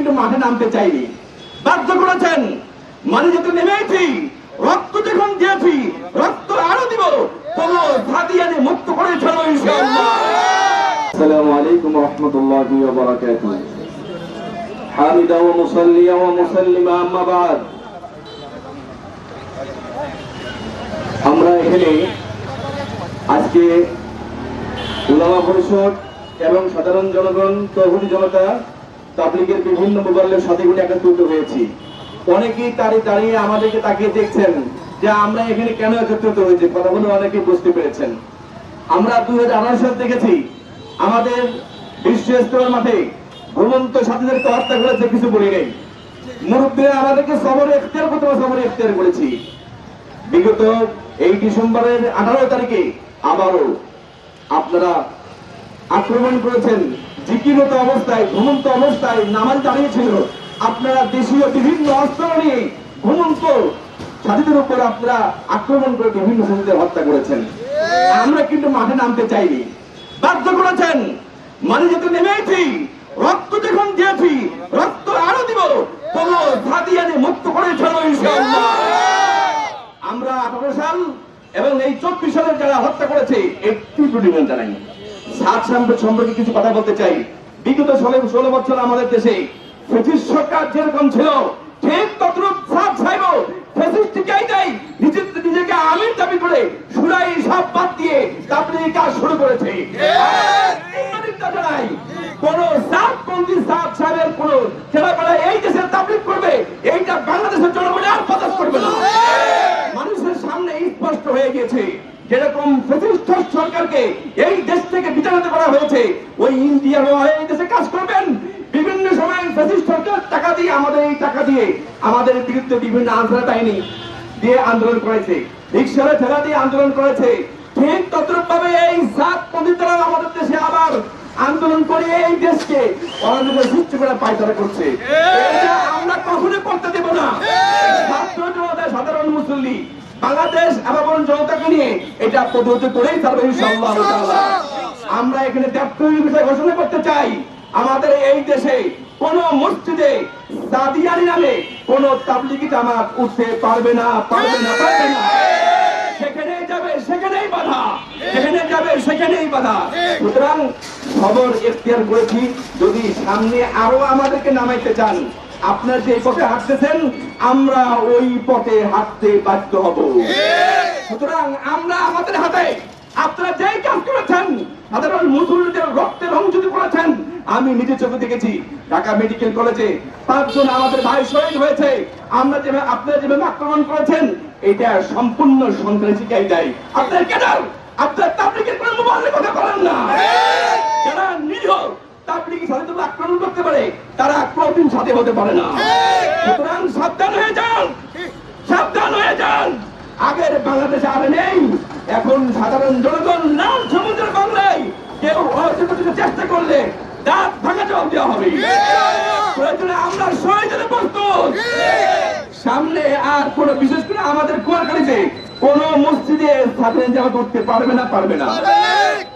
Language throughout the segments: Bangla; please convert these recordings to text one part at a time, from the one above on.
কিন্তু মাঠে নামতে চাইনি। বাধ্য করেছেন মানে যেতে নেমেছি, রক্ত যখন দিয়েছি, রক্ত আরও দিব মুক্ত আমরা এখানে আজকে উলামা পরিষদ এবং সাধারণ জনগণ তহুরি জনতা তাবলিগের বিভিন্ন মোবাইলের সাথে গুলি একত্রিত হয়েছি। অনেকেই দাঁড়িয়ে দাঁড়িয়ে আমাদেরকে তাকিয়ে দেখছেন যে আমরা এখানে কেন একত্রিত হয়েছি বলে অনেকে বুঝতে পেরেছেন। আমরা দুই সাল দেখেছি, আমাদের বিশ্ব মাঠে ঘুমন্ত সাথীদেরকে হত্যা করেছে কিছু বলি নেই। মুরব্বীরা আমাদেরকে সবরে এখতিয়ার করতে সবরে এখতিয়ার করেছি বিগত এই ডিসেম্বরের আঠারো তারিখে আবারও আপনারা আক্রমণ করেছেন জিকিরত অবস্থায়, ঘুমন্ত অবস্থায় নামাজ দাঁড়িয়েছিল। আপনারা দেশীয় বিভিন্ন অস্ত্র নিয়ে ঘুমন্ত সাথীদের উপর আপনারা আক্রমণ করে বিভিন্ন সাথীদের হত্যা করেছেন। আমরা কিন্তু মাঠে নামতে চাইনি। বাধ্য করেছেন। মানে যেতে নেমেছি। রক্ত যখন দিয়েছি, রক্ত আরও দিব। তবু সাদিয়ানে মুক্ত করে আমরা আঠারো সাল এবং এই চব্বিশ সালের যারা হত্যা করেছে, একটি প্রতিবেদন জানাই সাত সম্পর্কে কিছু কথা বলতে চাই। বিগত ষোলো বছর আমাদের দেশে ব্রিটিশ সরকার যেরকম ছিল, ঠিক ততরূপ সাত সাহেব নিজের নিজেকে আমির দাবি করে সুরাই সব বাদ দিয়ে কাজ শুরু করেছে। এইটা বাংলাদেশের আর মানুষের সামনে স্পষ্ট হয়ে গিয়েছে। যেরকম ফেসিস্ট সরকারকে এই দেশ থেকে বিচারিত করা হয়েছে, ওই ইন্ডিয়ার এই দেশে কাজ করবেন। বিভিন্ন সময় ফেসিস্ট সরকার টাকা দিয়ে আমাদের এই টাকা দিয়ে আমাদের বিরুদ্ধে বিভিন্ন আন্দোলন বাহিনী দিয়ে আন্দোলন করেছে রিক্সারে ঠেলা দিয়ে আন্দোলন করেছে। ঠিক তদ্রুপ ভাবে এই সাত পন্ডিতরা আমাদের দেশে আবার আন্দোলন করে এই দেশকে অরাজকের সৃষ্টি করে পায়তারা করছে। আমরা কখনো করতে দেব না। ছাত্র সাধারণ মুসল্লি বাংলাদেশ এবং জনতাকে নিয়ে এটা প্রতিহত করেই ছাড়বে ইনশাআল্লাহ তাআলা। আমরা এখানে দেবপ্রেমী বিষয় ঘোষণা করতে চাই। আমাদের এই দেশে কোন মসজিদে সাদিয়ানি নামে কোন তাবলিগি জামাত উঠতে পারবে না পারবে না পারবে না। সেখানে যাবে, সেখানেই বাধা। সেখানে যাবে, সেখানেই বাধা। সুতরাং খবর এখতিয়ার করেছি, যদি সামনে আরও আমাদেরকে নামাইতে চান আপনার যে পথে হাঁটতেছেন, আমরা ওই পথে হাঁটতে বাধ্য হব। সুতরাং আমরা আমাদের হাতে আপনারা যেই কাজ করেছেন সাধারণ মুসলিমদের রক্তের অংশতি করেছেন, আমি নিজে চোখে দেখেছি, ঢাকা মেডিকেল কলেজে পাঁচজন আমাদের ভাই শহীদ হয়েছে। আমরা যেভাবে, আপনারা যেভাবে আক্রমণ করেছেন, এটা সম্পূর্ণ সন্ত্রাসী দেয় আপনার কেন? আপনার তাবলিগের কোনো মোবাইলের কথা বলেন না। আক্রমণ করতে পারে, তারা কোনদিন সাথে হতে পারে না। সুতরাং সাবধান হয়ে যান, সাবধান হয়ে যান। আগের বাংলাদেশে আর নেই, এখন সাধারণ জনগণ লাল সমুদ্রের বাংলায় কেউ চেষ্টা করলে দাঁত ভাঙা জবাব দেওয়া হবে। প্রয়োজনে আমরা প্রস্তুত। সামনে আর কোন, বিশেষ করে আমাদের কুয়াকালীতে কোন মসজিদে স্বাধীন জামাত উঠতে পারবে না পারবে না।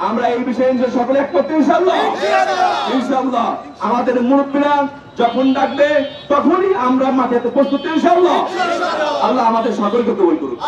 আমরা এই বিষয়ে সকলে একমত ইনশাল্লাহ ইনশাআল্লাহ। আমাদের মুরব্বীরা যখন ডাকবে, তখনই আমরা মাঠে প্রস্তুত ইনশাল্লাহ আল্লাহ আমাদের সকলকে কবুল করুন